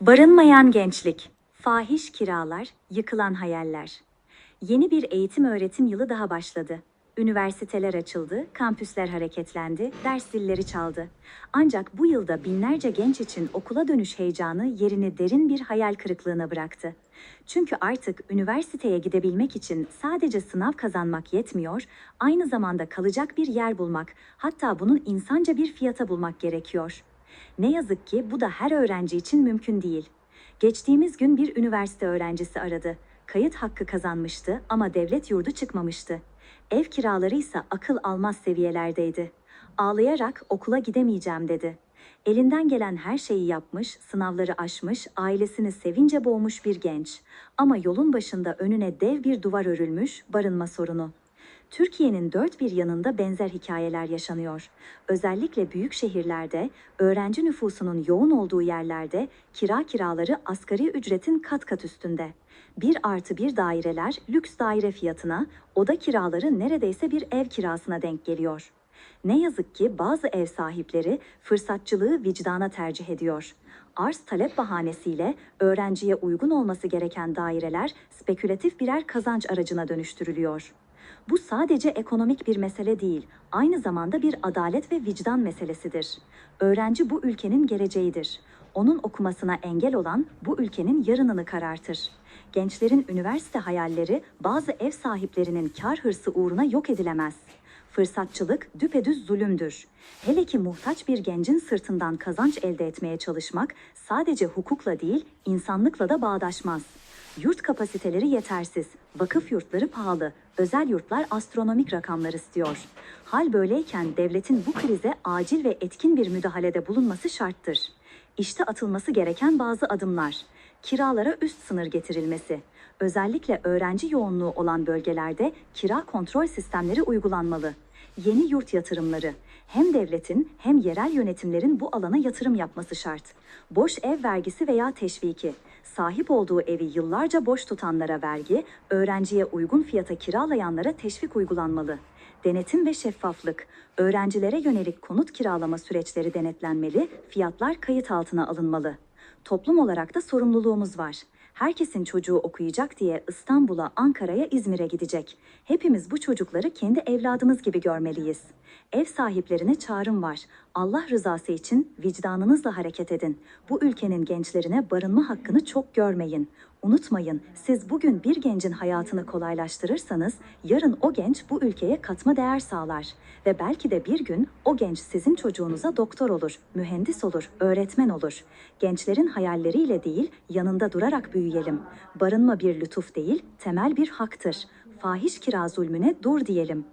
Barınmayan gençlik, fahiş kiralar, yıkılan hayaller. Yeni bir eğitim öğretim yılı daha başladı. Üniversiteler açıldı, kampüsler hareketlendi, ders zilleri çaldı. Ancak bu yılda binlerce genç için okula dönüş heyecanı yerini derin bir hayal kırıklığına bıraktı. Çünkü artık üniversiteye gidebilmek için sadece sınav kazanmak yetmiyor, aynı zamanda kalacak bir yer bulmak, hatta bunun insanca bir fiyata bulmak gerekiyor. Ne yazık ki bu da her öğrenci için mümkün değil. Geçtiğimiz gün bir üniversite öğrencisi aradı. Kayıt hakkı kazanmıştı ama devlet yurdu çıkmamıştı. Ev kiraları ise akıl almaz seviyelerdeydi. Ağlayarak okula gidemeyeceğim dedi. Elinden gelen her şeyi yapmış, sınavları aşmış, ailesini sevince boğmuş bir genç. Ama yolun başında önüne dev bir duvar örülmüş, barınma sorunu. Türkiye'nin dört bir yanında benzer hikayeler yaşanıyor. Özellikle büyük şehirlerde, öğrenci nüfusunun yoğun olduğu yerlerde kira kiraları asgari ücretin kat kat üstünde. Bir artı bir daireler lüks daire fiyatına, oda kiraları neredeyse bir ev kirasına denk geliyor. Ne yazık ki bazı ev sahipleri fırsatçılığı vicdana tercih ediyor. Arz talep bahanesiyle öğrenciye uygun olması gereken daireler spekülatif birer kazanç aracına dönüştürülüyor. Bu sadece ekonomik bir mesele değil, aynı zamanda bir adalet ve vicdan meselesidir. Öğrenci bu ülkenin geleceğidir. Onun okumasına engel olan bu ülkenin yarınını karartır. Gençlerin üniversite hayalleri bazı ev sahiplerinin kar hırsı uğruna yok edilemez. Fırsatçılık düpedüz zulümdür. Hele ki muhtaç bir gencin sırtından kazanç elde etmeye çalışmak sadece hukukla değil, insanlıkla da bağdaşmaz. Yurt kapasiteleri yetersiz, vakıf yurtları pahalı, özel yurtlar astronomik rakamlar istiyor. Hal böyleyken devletin bu krize acil ve etkin bir müdahalede bulunması şarttır. İşte atılması gereken bazı adımlar. Kiralara üst sınır getirilmesi. Özellikle öğrenci yoğunluğu olan bölgelerde kira kontrol sistemleri uygulanmalı. Yeni yurt yatırımları. Hem devletin hem yerel yönetimlerin bu alana yatırım yapması şart. Boş ev vergisi veya teşviki. Sahip olduğu evi yıllarca boş tutanlara vergi, öğrenciye uygun fiyata kiralayanlara teşvik uygulanmalı. Denetim ve şeffaflık. Öğrencilere yönelik konut kiralama süreçleri denetlenmeli, fiyatlar kayıt altına alınmalı. Toplum olarak da sorumluluğumuz var. Herkesin çocuğu okuyacak diye İstanbul'a, Ankara'ya, İzmir'e gidecek. Hepimiz bu çocukları kendi evladımız gibi görmeliyiz. Ev sahiplerine çağrım var. Allah rızası için vicdanınızla hareket edin. Bu ülkenin gençlerine barınma hakkını çok görmeyin. Unutmayın, siz bugün bir gencin hayatını kolaylaştırırsanız, yarın o genç bu ülkeye katma değer sağlar. Ve belki de bir gün o genç sizin çocuğunuza doktor olur, mühendis olur, öğretmen olur. Gençlerin hayalleriyle değil, yanında durarak büyüyelim. Barınma bir lütuf değil, temel bir haktır. Fahiş kira zulmüne dur diyelim.